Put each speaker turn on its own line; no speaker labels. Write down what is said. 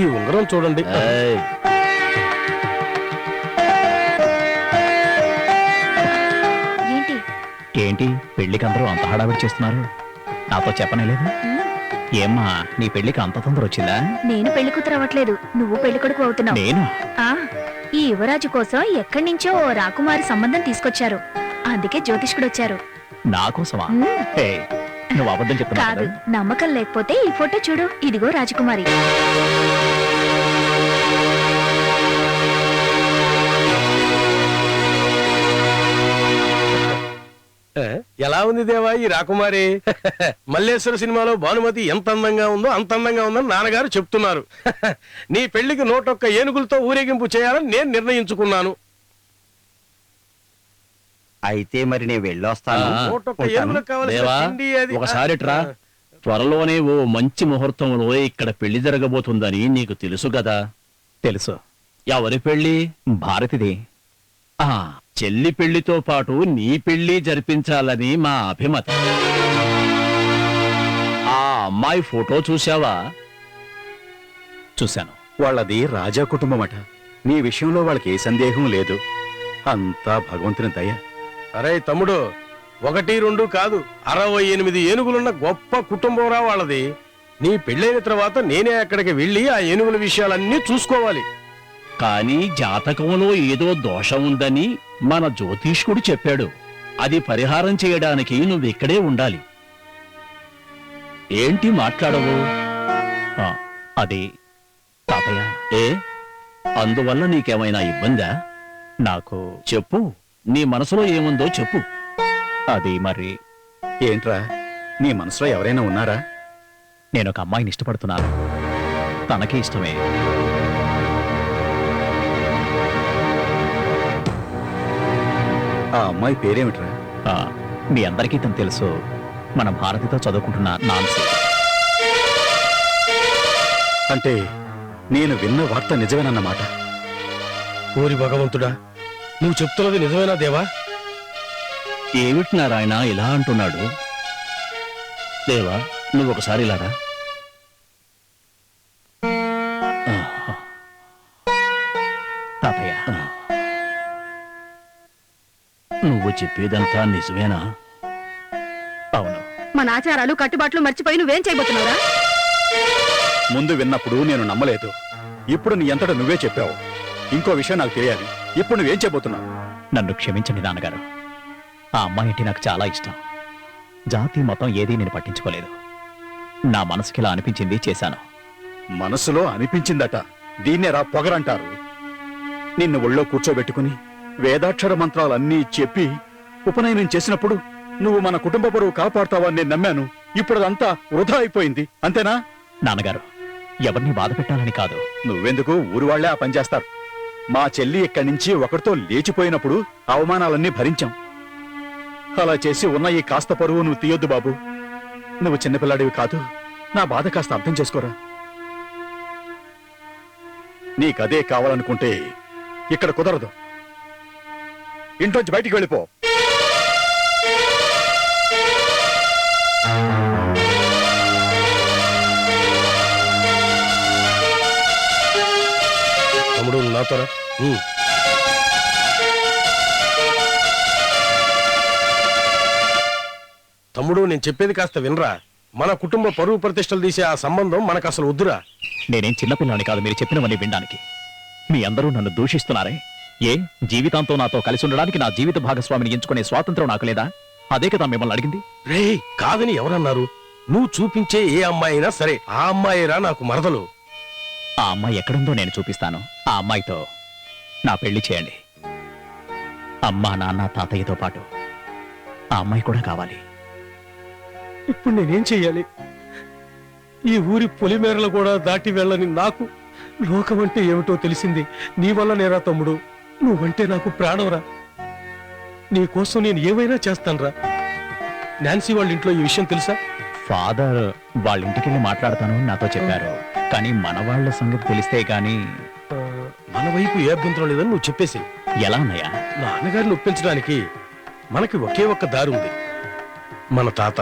ఈ ఉంగరం చూడండి.
ఏంటి?
ఏంటి? పెళ్ళికి అందరూ అంత హడావిడి చేస్తున్నారు. నాతో చెప్పనే లేదు?
ఉమ్,
ఏమ్మా నీ పెళ్ళికి అంత తొందర వచ్చిందా?
నేను పెళ్ళి కూతురు అవ్వట్లేదు. నువ్వు పెళ్ళి కొడుకు అవుతున్నావు.
నేను?
ఆ ఈ యువరాజు కోసం ఎక్కడి నుంచో ఓ రాకుమారి సంబంధం తీసుకొచ్చారు. అందుకే జ్యోతిష్కుడు వచ్చారు.
నా కోసమా?
ఉమ్,
నువ్వు అబద్ధం చెప్తున్నావు
కాదు.
కదా?
నమ్మకం లేకపోతే ఈ ఫోటో చూడు. ఇదిగో రాజకుమారి.
ఎలా ఉంది దేవా ఈ రాకుమారి? మల్లేశ్వర సినిమాలో భానుమతి ఎంత అందంగా ఉందో అంత అందంగా ఉందని నాన్నగారు చెప్తున్నారు. నీ పెళ్ళికి నూటొక్క ఏనుగులతో ఊరేగింపు చేయాలని నేను నిర్ణయించుకున్నాను.
అయితే మరి నేను వెళ్ళొస్తాను.
ఒకసారి ట్రా త్వరలోనే ఓ మంచి ముహూర్తంలో ఇక్కడ పెళ్ళి జరగబోతుందని నీకు తెలుసు కదా? తెలుసు. ఎవరి పెళ్ళి భారతిది. ఆ. చెల్లి పెళ్ళితో పాటు నీ పెళ్ళి జరిపించాలని మా అభిమతి. ఆ అమ్మాయి ఫోటో చూశావా? చూశాను.
వాళ్ళది రాజా కుటుంబం అట నీ విషయంలో వాళ్ళకి ఏ సందేహం లేదు. అంతా భగవంతుని దయ.
అరే తమ్ముడు ఒకటి రెండు కాదు. అరవై ఎనిమిది ఏనుగులున్న గొప్ప కుటుంబం రా వాళ్ళది. నీ పెళ్ళైన తర్వాత నేనే అక్కడికి వెళ్ళి ఆ ఏనుగుల విషయాలన్నీ చూసుకోవాలి.
కానీ జాతకంలో ఏదో దోషం ఉందని మన జ్యోతిష్కుడు చెప్పాడు. అది పరిహారం చేయడానికి నువ్వు ఇక్కడే ఉండాలి. ఏంటి మాట్లాడవు? ఆ, అది. తాతయ్య. ఏ? అందువల్ల నీకేమైనా ఇబ్బందా? నాకు చెప్పు. నీ మనసులో ఏముందో చెప్పు. అది మరి
ఏంట్రా? నీ మనసులో ఎవరైనా ఉన్నారా?
నేను ఒక అమ్మాయిని ఇష్టపడుతున్నాను. తనకి ఇష్టమే.
ఆ అమ్మాయి పేరేమిట్రా?
ఆ, మీ అందరికీ తను తెలుసు. మన భారతితో చదువుకుంటున్న నాన్సీ.
అంటే నేను విన్న వార్త నిజమేనన్నమాట.
కోరి భగవంతుడా నువ్వు చెప్తున్నది నిజమేనా దేవా?
ఏమిటి నారాయణ ఇలా అంటున్నాడు? దేవా నువ్వు ఒకసారి ఇలారా ఆ. నువ్వు చెప్పేదంతా నిజమేనా? అవును.
మన ఆచారాలు కట్టుబాట్లు మర్చిపోయి నువ్వేం చేయబోతున్నావురా?
ముందు విన్నప్పుడు నేను నమ్మలేదు. ఇప్పుడు నీ అంతటా నువ్వే చెప్పావు. ఇంకో విషయం నాకు తెలియాలి. ఇప్పుడు నువ్వేం చేయబోతున్నావు?
నన్ను క్షమించండి నాన్నగారు. ఆ అమ్మాయి అంటే నాకు చాలా ఇష్టం. జాతి మతం ఏదీ నేను పట్టించుకోలేదు. నా మనసుకి ఇలా అనిపించింది చేశాను.
మనసులో అనిపించిందట. దీన్నే రా పొగరంటారు. నిన్ను ఒళ్ళో కూర్చోబెట్టుకుని వేదాక్షర మంత్రాలన్నీ చెప్పి ఉపనయనం చేసినప్పుడు నువ్వు మన కుటుంబ పరువు కాపాడుతావని నేను నమ్మాను. ఇప్పుడు అదంతా వృధా అయిపోయింది. అంతేనా?
నాన్నగారు ఎవరిని బాధ పెట్టాలని కాదు.
నువ్వెందుకు? ఊరు వాళ్ళే ఆ పని చేస్తారు. మా చెల్లి ఇక్కడి నుంచి ఒకరితో లేచిపోయినప్పుడు అవమానాలన్నీ భరించాం. అలా చేసి ఉన్న ఈ కాస్త పరువు నువ్వు తీయొద్దు బాబు. నువ్వు చిన్నపిల్లాడివి కాదు. నా బాధ కాస్త అర్థం చేసుకోరా. నీకదే కావాలనుకుంటే ఇక్కడ కుదరదు. ఇంట్లోంచి బయటికి వెళ్ళిపో.
తమ్ముడు నాతోరా. తమ్ముడు నేను చెప్పేది కాస్త వినరా? మన కుటుంబ పరువు ప్రతిష్టలు తీసే ఆ సంబంధం మనకు అసలు వద్దురా?
నేనేం చిన్నపిల్లని కాదు మీరు చెప్పినవన్నీ వినడానికి. మీ అందరూ నన్ను దూషిస్తున్నారే? ఏ? జీవితాంతో నాతో కలిసి ఉండడానికి నా జీవిత భాగస్వామిని ఎంచుకునే స్వాతంత్రం నాకు లేదా? అదే కదా మిమ్మల్ని అడిగింది.
రే కాదని ఎవరన్నారు? నువ్వు చూపించే ఏ అమ్మాయి అయినా సరే ఆ అమ్మాయిరా నాకు మరదలు.
ఆ అమ్మాయి ఎక్కడుందో నేను చూపిస్తాను. ఆ అమ్మాయితో నా పెళ్ళి చేయండి. అమ్మా నాన్న తాతయ్యతో పాటు ఆ అమ్మాయి కూడా కావాలి.
ఇప్పుడు నేనేం చెయ్యాలి? ఈ ఊరి పొలిమేరలు కూడా దాటి వెళ్ళని నాకు లోకం అంటే ఏమిటో తెలిసింది. నీ వల్ల నేరా తమ్ముడు? నువ్వంటే నాకు ప్రాణంరా. నీ కోసం నేను ఏమైనా చేస్తానురా. నాన్సీ వాళ్ళ ఇంట్లో ఈ విషయం తెలుసా?
ఫాదర్ వాళ్ళ ఇంటికి వెళ్ళి మాట్లాడతాను నాతో చెప్పారు. కానీ మన వాళ్ళ సంగతి తెలిస్తే గాని
ఆ, మన వైపు ఏ అభ్యంతరం లేదని నువ్వు చెప్పేసి
ఎలా అన్నయ్యా?
నాన్నగారిని ఒప్పించడానికి మనకి ఒకే ఒక్క దారి ఉంది. మన తాత.